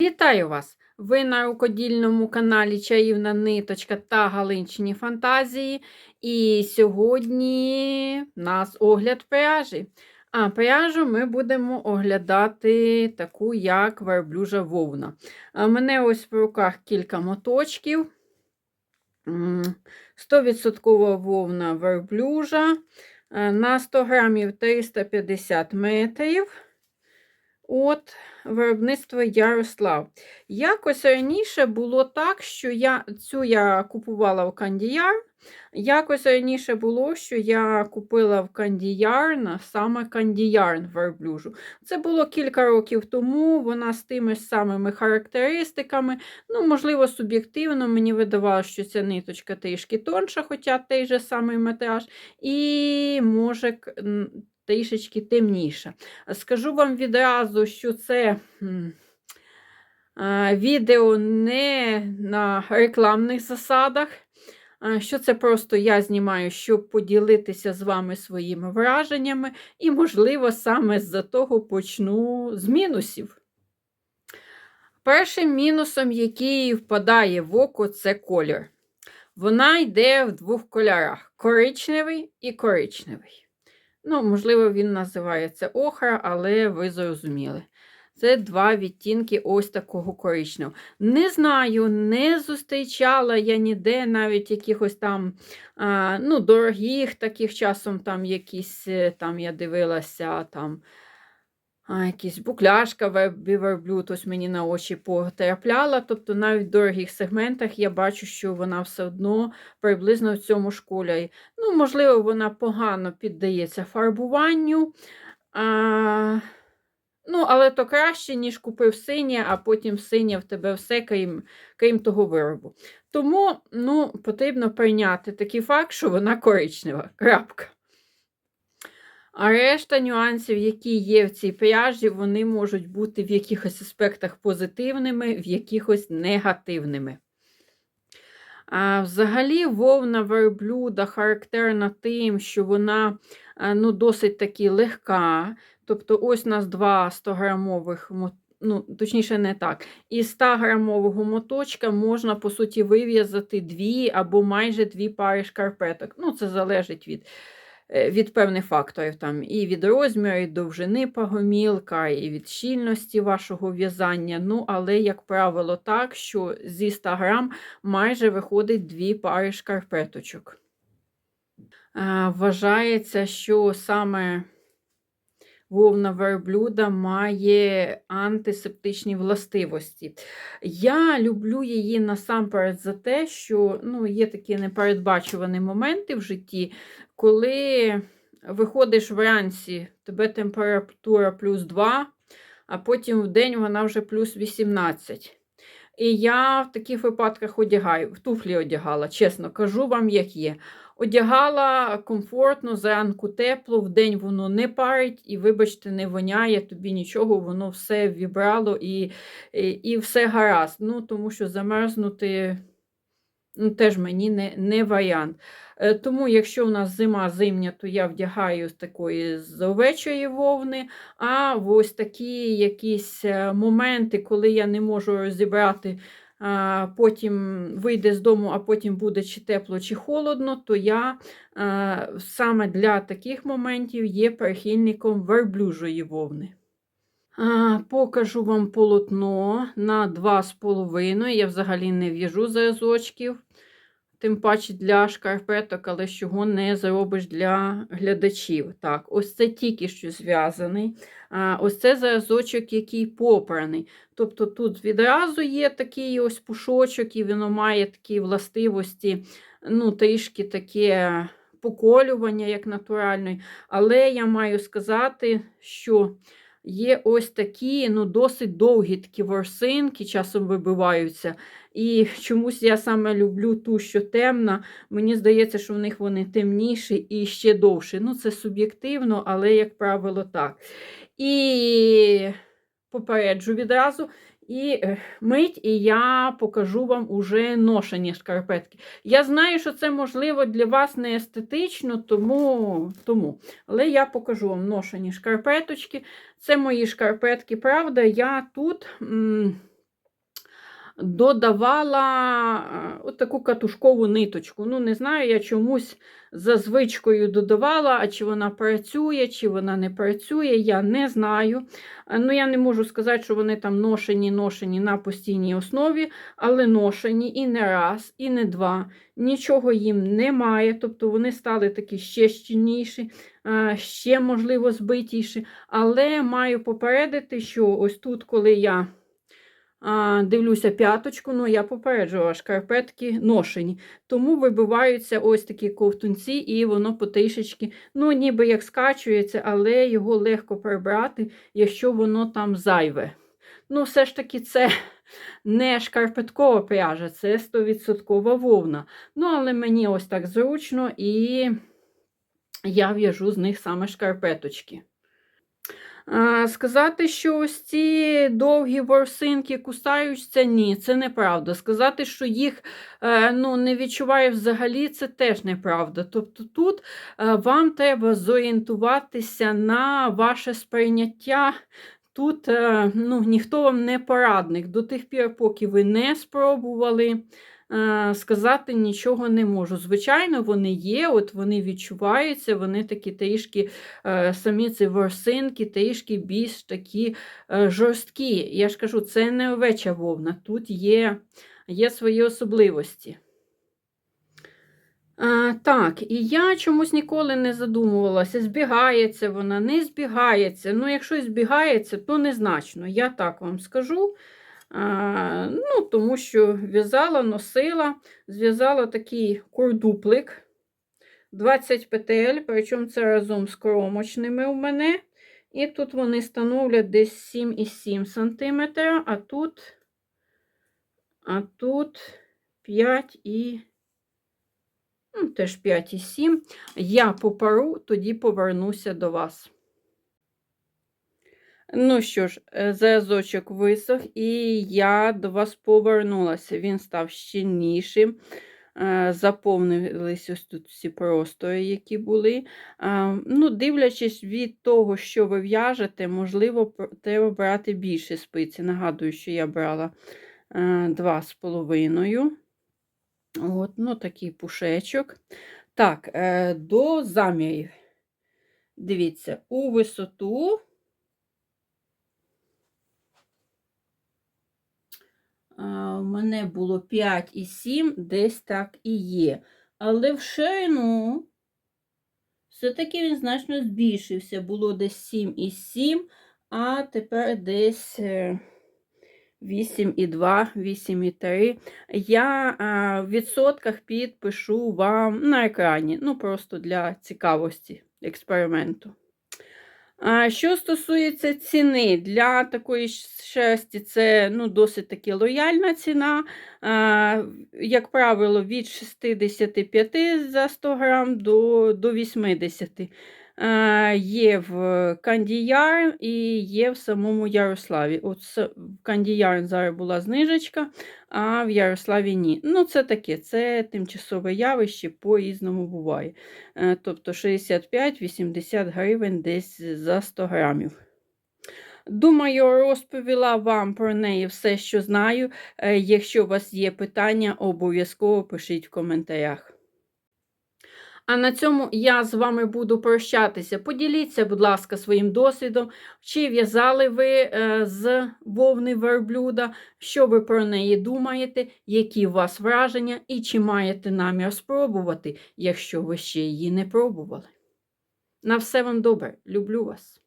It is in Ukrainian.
Вітаю вас! Ви на рукодільному каналі Чаївна Ниточка та Галинчині Фантазії. І сьогодні в нас огляд пряжі. А пряжу ми будемо оглядати таку, як верблюжа вовна. У мене ось в руках кілька моточків. 100% вовна верблюжа. Е, На 100 грамів 350 метрів. От виробництво Ярослав. Якось раніше було так, що я цю я купувала в Кандіяр. Якось раніше було, що я купила в Кандіярн саме Кандіярн верблюжу. Це було кілька років тому. Вона з тими ж самими характеристиками. Ну, можливо, суб'єктивно мені видавалося, що ця ниточка трішки тонша, хоча той же самий метраж. І може трішечки темніша. Скажу вам відразу, що це відео не на рекламних засадах, що це просто я знімаю, щоб поділитися з вами своїми враженнями, і, можливо, саме з-за того почну з мінусів. Першим мінусом, який впадає в око, це колір. Вона йде в двох кольорах: коричневий і коричневий. Ну, можливо, він називається охра, але ви зрозуміли. Це два відтінки ось такого коричневого. Не знаю, не зустрічала я ніде навіть якихось там а, ну, дорогих, таких часом там якісь, е, там я дивилася, там а, якісь букляшка верблюд, ось мені на очі потрапляла. Тобто навіть в дорогих сегментах я бачу, що вона все одно приблизно в цьому ж. Ну, можливо, вона погано піддається фарбуванню. А, ну, але то краще, ніж купив синє, а потім синє в тебе все, крім, крім того виробу. Тому ну, потрібно прийняти такий факт, що вона коричнева. Крапка. А решта нюансів, які є в цій пряжі, вони можуть бути в якихось аспектах позитивними, в якихось негативними. А взагалі, вовна верблюда характерна тим, що вона ну, досить таки легка. Тобто, ось у нас два 100-грамових, мо- ну, точніше, не так. Із 100-грамового моточка можна, по суті, вив'язати дві або майже дві пари шкарпеток. Ну, це залежить від, е, від певних факторів. Там, і від розміру, і довжини пагомілка, і від щільності вашого в'язання. Ну, але, як правило, так, що зі 100 грам майже виходить дві пари шкарпеточок. Вважається, що саме вовна верблюда має антисептичні властивості. Я люблю її насамперед за те, що ну, є такі непередбачувані моменти в житті, коли виходиш вранці, тебе температура плюс 2, а потім в день вона вже плюс 18. І я в таких випадках одягаю, в туфлі одягала, чесно кажу вам, як є. Одягала комфортно, зранку тепло, вдень воно не парить, і, вибачте, не воняє, тобі нічого, воно все вібрало і, і, і все гаразд. Ну, Тому що замерзнути ну, теж мені не, не варіант. Е, Тому, якщо у нас зима зимня, то я вдягаю з такої з овечої вовни. А ось такі якісь е, моменти, коли я не можу розібрати, потім вийде з дому, а потім буде чи тепло, чи холодно, то я саме для таких моментів є прихильником верблюжої вовни. Покажу вам полотно на 2,5. Я взагалі не в'яжу зразочків, тим паче для шкарпеток, але ж чого не зробиш для глядачів. Так, ось це тільки що зв'язаний. Ось це зразочок, який попраний. Тобто тут відразу є такий ось пушочок, і воно має такі властивості, ну, трішки таке поколювання, як натуральної. Але я маю сказати, що є ось такі ну, досить довгі такі ворсинки, часом вибиваються. І чомусь я саме люблю ту, що темна. Мені здається, що в них вони темніші і ще довші. Ну, це суб'єктивно, але, як правило, так. І попереджу відразу. І е, мить, і я покажу вам уже ношені шкарпетки. Я знаю, що це можливо для вас не естетично, тому, тому. але я покажу вам ношені шкарпеточки. Це мої шкарпетки, правда, я тут м додавала е, от таку катушкову ниточку. Ну, не знаю, я чомусь за звичкою додавала, а чи вона працює, чи вона не працює, я не знаю. Е, Ну, я не можу сказати, що вони там ношені, ношені на постійній основі, але ношені і не раз, і не два. Нічого їм немає, тобто вони стали такі ще щільніші, е, ще, можливо, збитіші. Але маю попередити, що ось тут, коли я а, дивлюся п'яточку, ну я попереджувала, шкарпетки ношені. Тому вибиваються ось такі ковтунці, і воно потрішечки, ну, ніби як скачується, але його легко прибрати, якщо воно там зайве. Ну, все ж таки, це не шкарпеткова пряжа, це 100% вовна. Ну, але мені ось так зручно, і я в'яжу з них саме шкарпеточки. Сказати, що ось ці довгі ворсинки кусаються, ні, це неправда. Сказати, що їх е, ну, не відчуває взагалі, це теж неправда. Тобто тут е, вам треба зорієнтуватися на ваше сприйняття. Тут е, ну, ніхто вам не порадник. До тих пір, поки ви не спробували. Е, Сказати нічого не можу. Звичайно, вони є, от вони відчуваються, вони такі трішки е, самі ці ворсинки трішки більш такі е, жорсткі. Я ж кажу, це не овеча вовна, тут є, є свої особливості. А, так, і я чомусь ніколи не задумувалася, збігається вона, не збігається. Ну, якщо збігається, то незначно. Я так вам скажу. Ну, Тому що в'язала, носила, зв'язала такий курдуплик. 20 петель, причому це разом з кромочними у мене. І тут вони становлять десь 7,7 см, а тут, а тут 5 і ну, теж 5,7. Я попару, тоді повернуся до вас. Ну що ж, е, зразочок висох, і я до вас повернулася. Він став щільнішим. Е, Заповнились ось тут всі простори, які були. Е, Ну, Дивлячись від того, що ви в'яжете, можливо, треба брати більше спиці. Нагадую, що я брала е, два з половиною. От, ну, такий пушечок. Так, до замірів. Дивіться, у висоту. У мене було 5,7, десь так і є. Але в ширину все-таки він значно збільшився. Було десь 7,7, а тепер десь е, 8,2, 8,3. Я а, в відсотках підпишу вам на екрані. Ну, просто для цікавості експерименту. Що стосується ціни, для такої шерсті це ну, досить таки лояльна ціна. Як правило, від 65 за 100 грам до, до 80. А, Є в Кандіяр і є в самому Ярославі. От в Кандіяр зараз була знижечка, а в Ярославі ні. Ну, це таке, це тимчасове явище, по-різному буває. Е, Тобто 65-80 гривень десь за 100 грамів. Думаю, розповіла вам про неї все, що знаю. Е, Якщо у вас є питання, обов'язково пишіть в коментарях. А на цьому я з вами буду прощатися. Поділіться, будь ласка, своїм досвідом, чи в'язали ви е, з вовни верблюда, що ви про неї думаєте, які у вас враження, і чи маєте намір спробувати, якщо ви ще її не пробували. На все вам добре, люблю вас.